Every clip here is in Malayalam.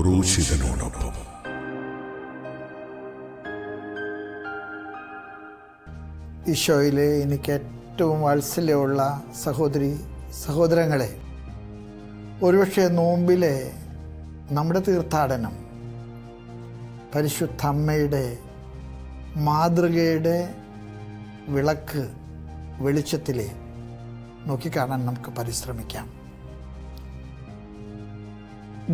ക്രൂശിതനോടൊപ്പം. ഈശോയിലെ എനിക്ക് ഏറ്റവും വാത്സല്യമുള്ള സഹോദരി സഹോദരങ്ങളെ ഒരുപക്ഷെ നോമ്പിലെ നമ്മുടെ തീർത്ഥാടനം പരിശുദ്ധ അമ്മയുടെ മാതൃകയുടെ വിളക്ക് വെളിച്ചത്തിലെ നോക്കിക്കാണാൻ നമുക്ക് പരിശ്രമിക്കാം.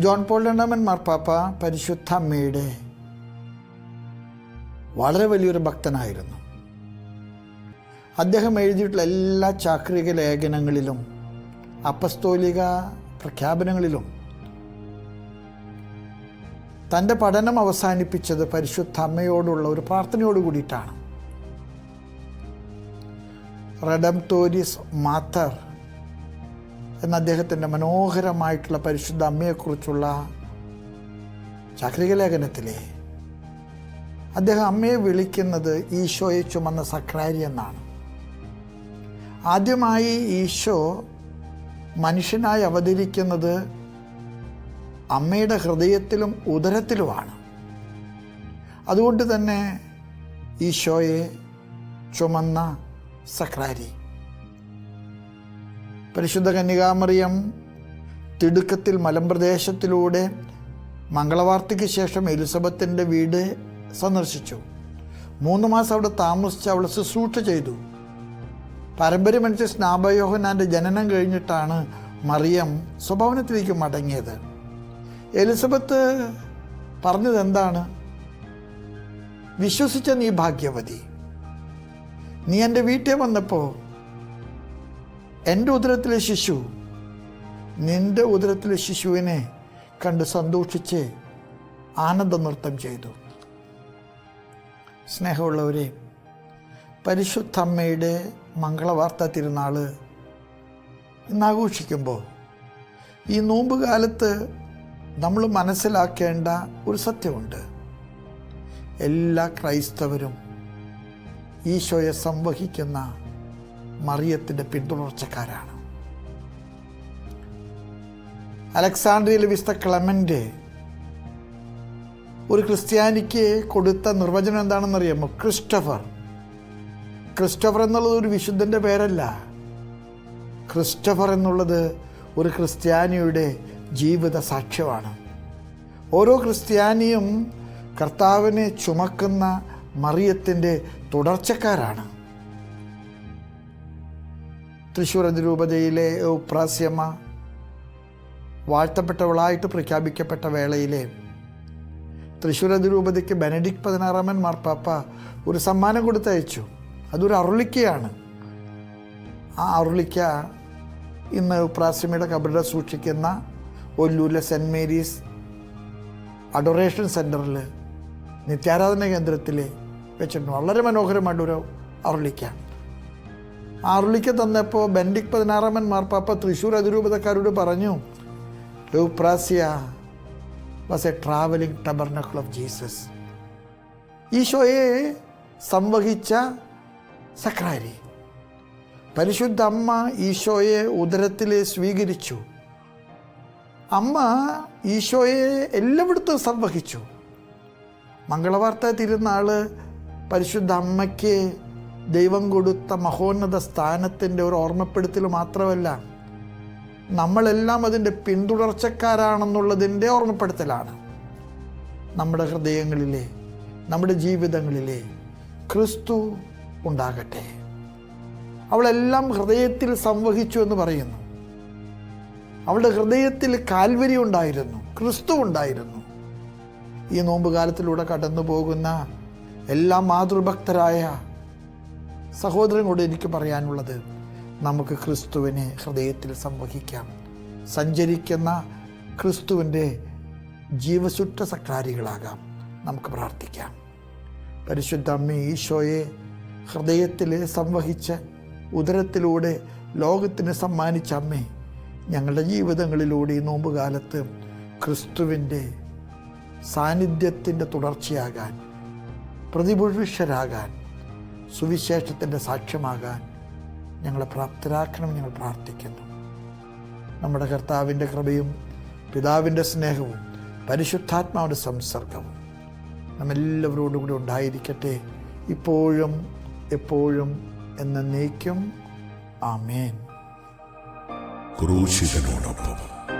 ജോൺ പോൾ രണ്ടാമൻ മാർപ്പാപ്പ പരിശുദ്ധ അമ്മയുടെ വളരെ വലിയൊരു ഭക്തനായിരുന്നു. അദ്ദേഹം എഴുതിയിട്ടുള്ള എല്ലാ ചാക്രിക ലേഖനങ്ങളിലും അപ്പസ്തോലിക പ്രഖ്യാപനങ്ങളിലും തന്റെ പഠനം അവസാനിപ്പിച്ചത് പരിശുദ്ധ അമ്മയോടുള്ള ഒരു പ്രാർത്ഥനയോട് കൂടിയിട്ടാണ്. റഡം തോരിസ് മാത്തർ എന്ന അദ്ദേഹത്തിന്റെ മനോഹരമായിട്ടുള്ള പരിശുദ്ധ അമ്മയെക്കുറിച്ചുള്ള ചാക്രിക ലേഖനത്തിലെ അദ്ദേഹം അമ്മയെ വിളിക്കുന്നത് ഈശോയെ ചുമന്ന സക്രാരി എന്നാണ്. ആദ്യമായി ഈശോ മനുഷ്യനായി അവതരിക്കുന്നത് അമ്മയുടെ ഹൃദയത്തിലും ഉദരത്തിലുമാണ്. അതുകൊണ്ട് തന്നെ ഈശോയെ ചുമന്ന സക്രാരി. പരിശുദ്ധ കന്യകാമറിയം തിടുക്കത്തിൽ മലമ്പ്രദേശത്തിലൂടെ മംഗളവാർത്തയ്ക്ക് ശേഷം എലിസബത്തിന്റെ വീട് സന്ദർശിച്ചു. മൂന്ന് മാസം അവിടെ താമസിച്ച് അവൾ ശുശ്രൂഷ ചെയ്തു. പാരമ്പര്യമനുസരിച്ച് സ്നാപയോഹനാന്റെ ജനനം കഴിഞ്ഞിട്ടാണ് മറിയം സ്വഭാവനത്തിലേക്ക് മടങ്ങിയത്. എലിസബത്ത് പറഞ്ഞത് എന്താണ് വിശ്വസിച്ച നീ ഭാഗ്യവതി. നീ എന്റെ വീട്ടിൽ വന്നപ്പോൾ എന്റെ ഉദരത്തിലെ ശിശു നിന്റെ ഉദരത്തിലെ ശിശുവിനെ കണ്ട് സന്തോഷിച്ച് ആനന്ദ നൃത്തം ചെയ്തു. സ്നേഹമുള്ളവരെ പരിശുദ്ധ അമ്മയുടെ മംഗളവാർത്ത തിരുനാൾ ഇന്ന് ആഘോഷിക്കുമ്പോൾ ഈ നോമ്പ് കാലത്ത് നമ്മൾ മനസ്സിലാക്കേണ്ട ഒരു സത്യമുണ്ട്. എല്ലാ ക്രൈസ്തവരും ഈശോയെ സംവഹിക്കുന്ന മറിയത്തിന്റെ പിന്തുടർച്ചക്കാരാണ്. അലക്സാണ്ട്രിയയിലെ വിസ്ത ക്ലമന്റ് ഒരു ക്രിസ്ത്യാനിക്ക് കൊടുത്ത നിർവചനം എന്താണെന്നറിയാമോ? ക്രിസ്റ്റഫർ. ക്രിസ്റ്റഫർ എന്നുള്ളത് ഒരു വിശുദ്ധന്റെ പേരല്ല. ക്രിസ്റ്റഫർ എന്നുള്ളത് ഒരു ക്രിസ്ത്യാനിയുടെ ജീവിത സാക്ഷ്യമാണ്. ഓരോ ക്രിസ്ത്യാനിയും കർത്താവിനെ ചുമക്കുന്ന മറിയത്തിന്റെ തുടർച്ചക്കാരാണ്. തൃശ്ശൂർ അതിരൂപതയിലെ ഉപ്രാസ്യമ്മ വാഴ്ത്തപ്പെട്ടവളായിട്ട് പ്രഖ്യാപിക്കപ്പെട്ട വേളയിലെ തൃശ്ശൂർ അതിരൂപതയ്ക്ക് ബെനഡിക്ട് പതിനാറാമൻ മാർപ്പാപ്പ ഒരു സമ്മാനം കൊടുത്തയച്ചു. അതൊരു അരുളിക്കയാണ്. ആ അരുളിക്ക ഇന്ന് ഉപ്രാസ്യമയുടെ കബറിട സൂക്ഷിക്കുന്ന ഒല്ലൂരിലെ സെന്റ് മേരീസ് അഡോറേഷൻ സെന്ററിൽ നിത്യാരാധന കേന്ദ്രത്തിൽ വെച്ചിട്ടുണ്ട്. വളരെ മനോഹരമായിട്ടൊരു അരുളിക്ക. ആ അരുളിക്ക തന്നപ്പോൾ ബെൻഡിക് പതിനാറാമൻ മാർപ്പാപ്പ തൃശ്ശൂർ അതിരൂപതക്കാരോട് പറഞ്ഞു Euphrasia was a travelling tabernacle of Jesus ഈശോയെ സംവഹിച്ച സക്രാരി. പരിശുദ്ധ അമ്മ ഈശോയെ ഉദരത്തിൽ സ്വീകരിച്ചു. അമ്മ ഈശോയെ എല്ലായിടത്തും സംവഹിച്ചു. മംഗളവാർത്ത തിരുന്നാൾ പരിശുദ്ധ അമ്മയ്ക്ക് ദൈവം കൊടുത്ത മഹോന്നത സ്ഥാനത്തിന്റെ ഒരു ഓർമ്മപ്പെടുത്തൽ മാത്രമല്ല നമ്മളെല്ലാം അതിന്റെ പിന്തുടർച്ചക്കാരാണെന്നുള്ളതിന്റെ ഓർമ്മപ്പെടുത്തലാണ്. നമ്മുടെ ഹൃദയങ്ങളിലെ നമ്മുടെ ജീവിതങ്ങളിലെ ക്രിസ്തു ഉണ്ടാകട്ടെ. അവളെല്ലാം ഹൃദയത്തിൽ സംവഹിച്ചു എന്ന് പറയുന്നു. അവളുടെ ഹൃദയത്തിൽ കാൽവരി ഉണ്ടായിരുന്നു ക്രിസ്തു ഉണ്ടായിരുന്നു. ഈ നോമ്പുകാലത്തിലൂടെ കടന്നു പോകുന്ന എല്ലാ മാതൃഭക്തരായ സഹോദരങ്ങളോട് എനിക്ക് പറയാനുള്ളത് നമുക്ക് ക്രിസ്തുവിനെ ഹൃദയത്തിൽ സംവഹിക്കാം. സഞ്ചരിക്കുന്ന ക്രിസ്തുവിന്റെ ജീവസുറ്റ സക്രാരികളാകാം. നമുക്ക് പ്രാർത്ഥിക്കാം. പരിശുദ്ധ അമ്മ ഈശോയെ ഹൃദയത്തിൽ സംവഹിച്ച് ഉദരത്തിലൂടെ ലോകത്തിന് സമ്മാനിച്ച അമ്മേ ഞങ്ങളുടെ ജീവിതങ്ങളിലൂടെ ഈ നോമ്പുകാലത്ത് ക്രിസ്തുവിന്റെ സാന്നിധ്യത്തിന്റെ തുടർച്ചയാകാൻ പ്രതിപുരുഷരാകാൻ സുവിശേഷത്തിന്റെ സാക്ഷ്യമാകാൻ ഞങ്ങളെ പ്രാപ്തരാക്കണം ഞങ്ങൾ പ്രാർത്ഥിക്കുന്നു. നമ്മുടെ കർത്താവിന്റെ കൃപയും പിതാവിന്റെ സ്നേഹവും പരിശുദ്ധാത്മാവിന്റെ സംസർഗവും നമ്മെല്ലാവരോടും കൂടി ഉണ്ടായിരിക്കട്ടെ. ഇപ്പോഴും എപ്പോഴും എന്നേക്കും. ആമേൻ. ക്രൂശിതനോടൊപ്പം